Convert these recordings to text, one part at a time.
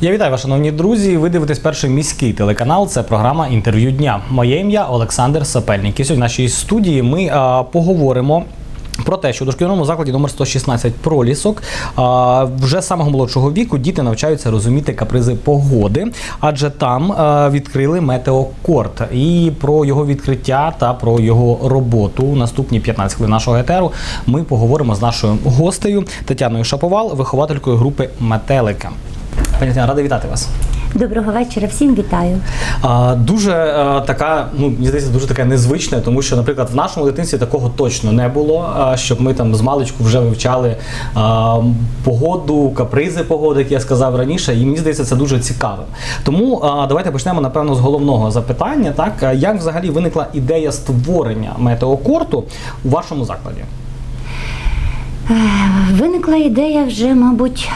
Я вітаю вас, шановні друзі. Ви дивитесь перший міський телеканал. Це програма інтерв'ю дня. Моє ім'я Олександр Сапельник. І сьогодні в нашій студії ми а, поговоримо. Про те, що у дошкільному закладі номер 116 пролісок а, вже з самого молодшого віку діти навчаються розуміти капризи погоди, адже там відкрили метеокорт. І про його відкриття та про його роботу наступні 15 хвилин нашого етеру ми поговоримо з нашою гостею Тетяною Шаповал, вихователькою групи Метелика. Пані Тетяна, рада вітати вас. Доброго вечора, всім вітаю. А, дуже а, така, ну мені здається, дуже така незвична, тому що, наприклад, в нашому дитинстві такого точно не було. А, щоб ми там з маличку вже вивчали а, погоду, капризи погоди, як я сказав раніше, і мені здається, це дуже цікавим. Тому а, давайте почнемо напевно з головного запитання. Так як взагалі виникла ідея створення метеокорту у вашому закладі? Виникла ідея вже, мабуть,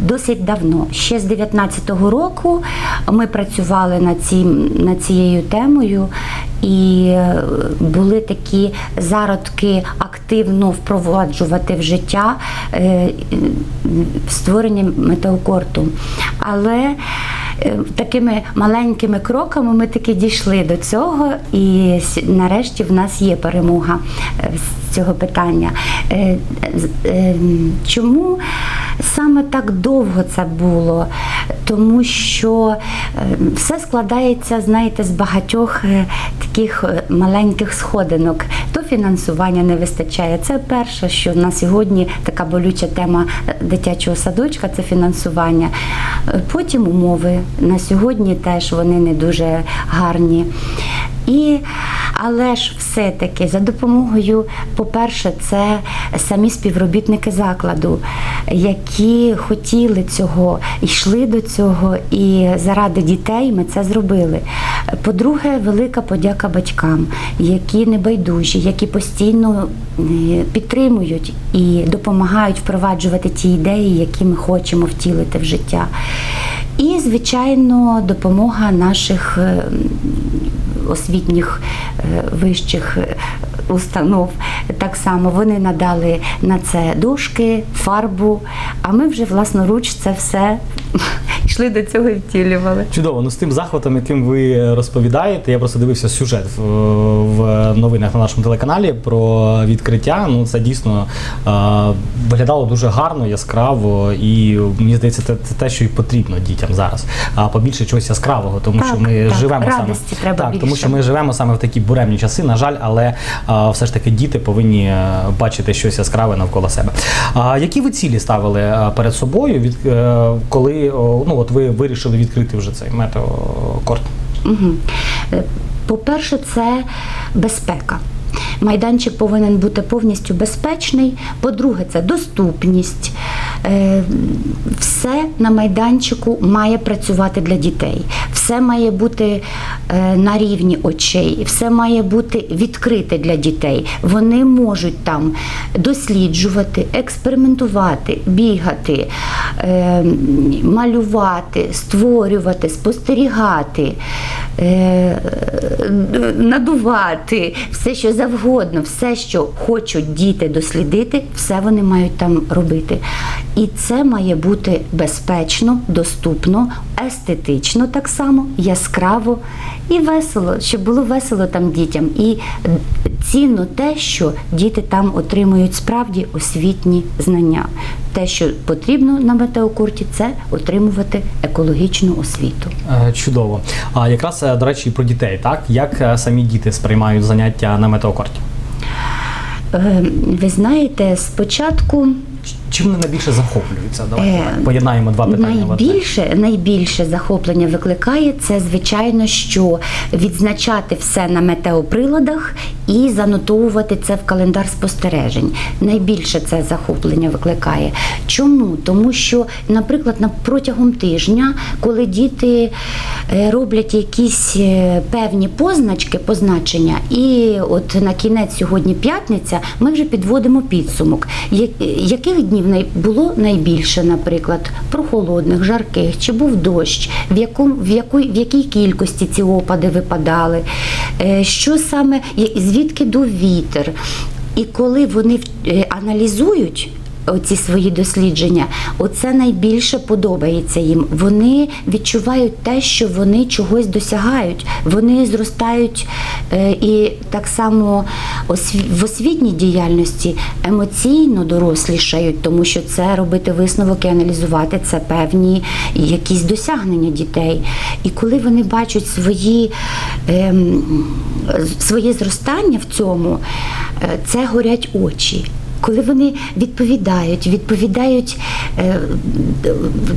досить давно. Ще з 19-го року ми працювали над, цим, над цією темою, і е, були такі зародки активно впроваджувати в життя е, створення метеокорту. Але е, такими маленькими кроками ми таки дійшли до цього, і нарешті в нас є перемога е, цього питання. Е, е, Чому саме так довго це було? Тому що е, все складається, знаєте, з багатьох таких маленьких сходинок. То фінансування не вистачає. Це перше, що на сьогодні така болюча тема дитячого садочка це фінансування. Потім умови. На сьогодні теж вони не дуже гарні. І, але ж все-таки за допомогою, по-перше, це самі співробітники закладу, які хотіли цього, йшли до цього, і заради дітей ми це зробили. По-друге, велика подяка батькам, які небайдужі, які постійно е, підтримують і допомагають впроваджувати ті ідеї, які ми хочемо втілити в життя. І, звичайно, допомога наших е, освітніх е, вищих е, установ. Так само вони надали на це дошки, фарбу, а ми вже власноруч це все йшли до цього і втілювали. Чудово, ну з тим захватом, яким ви розповідаєте, я просто дивився сюжет в, в новинах на нашому телеканалі про відкриття. Ну це дійсно е, виглядало дуже гарно, яскраво, і мені здається, це, це те, що і потрібно дітям зараз. А побільше чогось яскравого, тому Так, що ми так, живемо саме треба так, тому що ми живемо саме в такі буремні часи. На жаль, але е, все ж таки діти повинні е, бачити щось яскраве навколо себе. А які ви цілі ставили е, перед собою, від е, коли ну от ви вирішили відкрити вже цей метеокорт? Угу. По-перше, це безпека. Майданчик повинен бути повністю безпечний. По-друге, це доступність. Е, Все на майданчику має працювати для дітей. Все має бути е, на рівні очей, все має бути відкрите для дітей. Вони можуть там досліджувати, експериментувати, бігати, е, малювати, створювати, спостерігати. Надувати все, що завгодно, все, що хочуть діти дослідити, все вони мають там робити. І це має бути безпечно, доступно, естетично так само, яскраво і весело, щоб було весело там дітям. І цінно те, що діти там отримують справді освітні знання. Те, що потрібно на метеокурті, це отримувати екологічну освіту. Е, Чудово. А якраз е, до речі, про дітей, так як е, самі діти сприймають заняття на метеокорті? Е, Ви знаєте, спочатку Чим вони найбільше захоплюються? Давайте Е, поєднаємо два питання. Найбільше, найбільше захоплення викликає це, звичайно, що відзначати все на метеоприладах і занотовувати це в календар спостережень. Найбільше це захоплення викликає. Чому? Тому що, наприклад, протягом тижня, коли діти е, роблять якісь е, певні позначки, позначення, і от на кінець сьогодні п'ятниця, ми вже підводимо підсумок, я- яких днів було найбільше, наприклад, прохолодних, жарких, чи був дощ, в, якому, в, якої, в якій кількості ці опади випадали, е, що саме, звідки дув вітер. І коли вони е, аналізують оці свої дослідження, оце найбільше подобається їм. Вони відчувають те, що вони чогось досягають, вони зростають е, і так само в освітній діяльності емоційно дорослішають, тому що це робити висновок і аналізувати це певні якісь досягнення дітей. І коли вони бачать свої, ем, своє зростання в цьому, е, це горять очі. Коли вони відповідають, відповідають, е,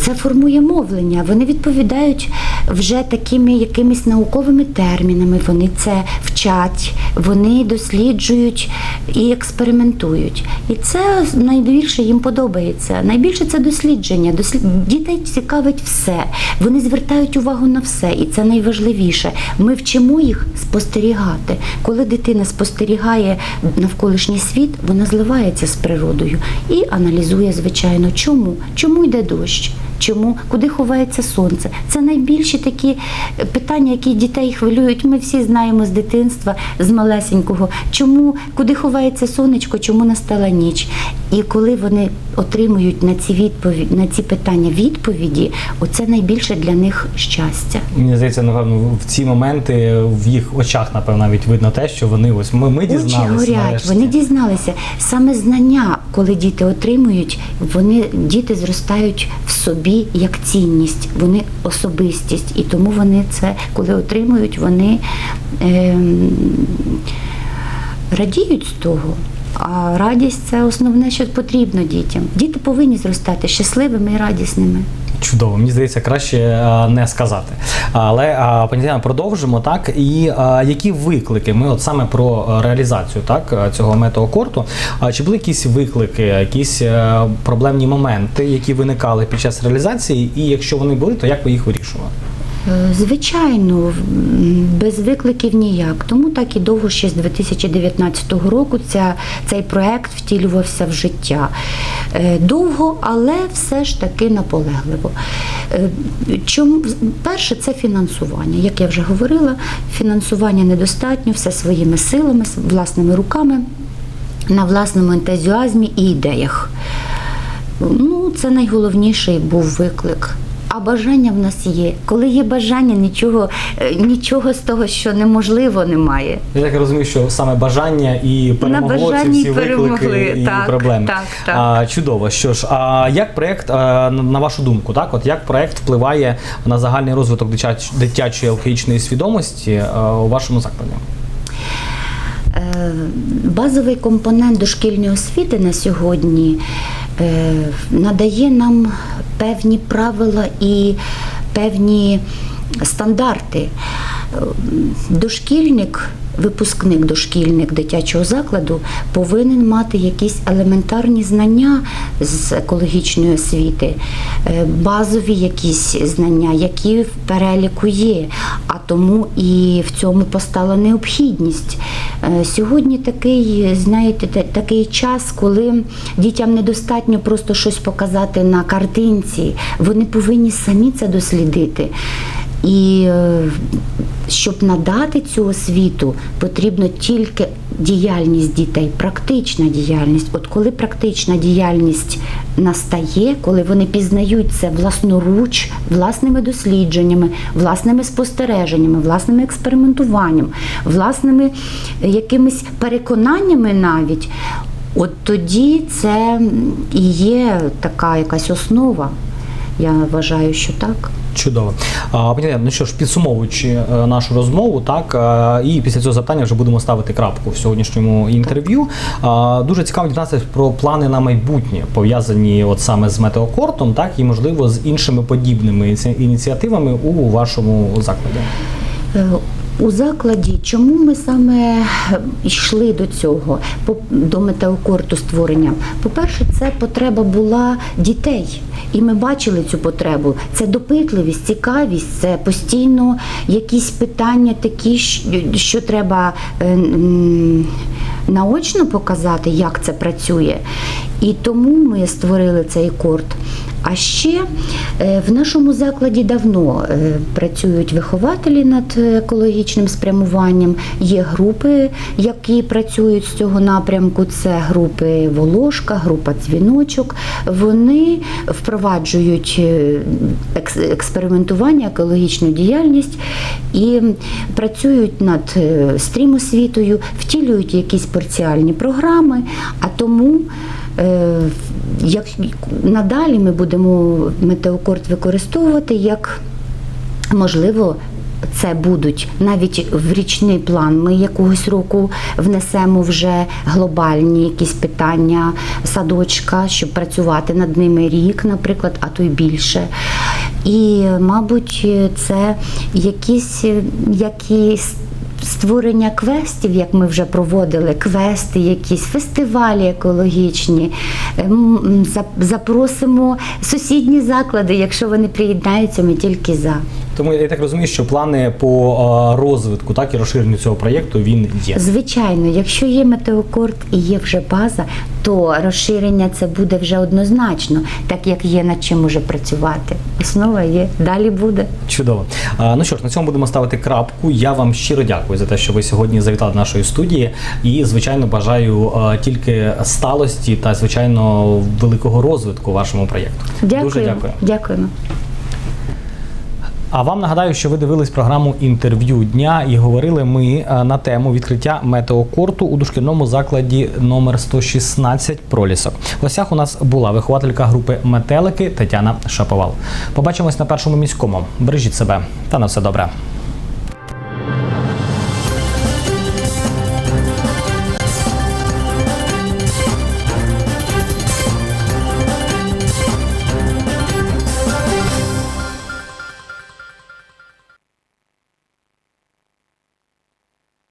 це формує мовлення. Вони відповідають вже такими якимись науковими термінами. Вони це вчать, вони досліджують і експериментують. І це найбільше їм подобається. Найбільше це дослідження. Дослід... Дітей цікавить все. Вони звертають увагу на все, і це найважливіше. Ми вчимо їх спостерігати. Коли дитина спостерігає навколишній світ, вона зливається з природою і аналізує, звичайно, чому, чому йде дощ. Чому, куди ховається сонце? Це найбільші такі питання, які дітей хвилюють. Ми всі знаємо з дитинства, з малесенького. Чому, куди ховається сонечко, чому настала ніч? І коли вони отримують на ці відповіді, на ці питання відповіді, оце найбільше для них щастя. Мені здається, напевно, в ці моменти в їх очах, напевно, навіть видно те, що вони ось ми, ми Очі горять, нарешті. вони дізналися. Саме знання, коли діти отримують, вони діти зростають в собі як цінність, вони особистість, і тому вони це, коли отримують, вони ем, радіють з того. А радість це основне, що потрібно дітям. Діти повинні зростати щасливими і радісними. Чудово, мені здається, краще е, не сказати. Але е, пані продовжимо так. І е, які виклики? Ми от саме про реалізацію так цього метеокорту. Чи були якісь виклики, якісь проблемні моменти, які виникали під час реалізації? І якщо вони були, то як ви їх вирішували? Е, Звичайно, без викликів ніяк. Тому так і довго ще з 2019 року ця, цей проект втілювався в життя. Е, Довго, але все ж таки наполегливо. Е, Чому перше це фінансування. Як я вже говорила, фінансування недостатньо, все своїми силами, власними руками, на власному ентузіазмі і ідеях. Ну, це найголовніший був виклик. А бажання в нас є. Коли є бажання, нічого, е, нічого з того, що неможливо, немає. Я так розумію, що саме бажання і перемогло ці бажанні всі перемогли. виклики і проблеми. так, так. А, чудово. Що ж, а як проект, а, на- на вашу думку, так, от як проект впливає на загальний розвиток дитяч- дитячої алкоголічної свідомості а, у вашому закладі? Е, Базовий компонент дошкільної освіти на сьогодні е, надає нам певні правила і певні стандарти. Е, Дошкільник, випускник дошкільник дитячого закладу повинен мати якісь елементарні знання з екологічної освіти, е, базові якісь знання, які в переліку є. А тому і в цьому постала необхідність. Е, Сьогодні такий, знаєте, такий час, коли дітям недостатньо просто щось показати на картинці. Вони повинні самі це дослідити. І е, щоб надати цю освіту, потрібно тільки діяльність дітей, практична діяльність. От коли практична діяльність настає, коли вони пізнають це власноруч, власними дослідженнями, власними спостереженнями, власним експериментуванням, власними е, якимись переконаннями навіть, от тоді це і є така якась основа. Я вважаю, що так. Чудово. Пані ну що ж, підсумовуючи е, нашу розмову, так е, і після цього запитання вже будемо ставити крапку в сьогоднішньому інтерв'ю. Дуже цікаво дізнатися про плани на майбутнє, пов'язані от саме з метеокортом, так і можливо з іншими подібними ініціативами у вашому закладі. Е, У закладі, чому ми саме йшли до цього, до метеокорту створення? По-перше, це потреба була дітей, і ми бачили цю потребу. Це допитливість, цікавість, це постійно якісь питання такі, що- що треба. е, наочно показати, як це працює. І тому ми створили цей корт. А ще е, в нашому закладі давно е, працюють вихователі над екологічним спрямуванням. Є групи, які працюють з цього напрямку. Це групи Волошка, група Дзвіночок. Вони впроваджують е, експериментування, екологічну діяльність і працюють над е, стрімосвітою, втілюють якісь парціальні програми, а тому. Як надалі ми будемо метеокорт використовувати як можливо. Це будуть навіть в річний план. Ми якогось року внесемо вже глобальні якісь питання садочка, щоб працювати над ними рік, наприклад, а то й більше. І, мабуть, це якісь якісь створення квестів, як ми вже проводили, квести, якісь фестивалі екологічні. Ем, за- Запросимо сусідні заклади, якщо вони приєднаються, ми тільки за. Тому я так розумію, що плани по розвитку, так і розширенню цього проєкту він є. Звичайно, якщо є метеокорт і є вже база, то розширення це буде вже однозначно, так як є над чим уже працювати. Основа є, далі буде. Чудово. Ну що ж, на цьому будемо ставити крапку. Я вам щиро дякую за те, що ви сьогодні завітали до нашої студії. І, звичайно, бажаю тільки сталості та, звичайно, великого розвитку вашому проєкту. Дякую. Дуже дякую. Дякуємо. А вам нагадаю, що ви дивились програму інтерв'ю дня і говорили ми е, на тему відкриття метеокорту у дошкільному закладі номер 116 пролісок. В гостях у нас була вихователька групи метелики Тетяна Шаповал. Побачимось на першому міському. Бережіть себе та на все добре.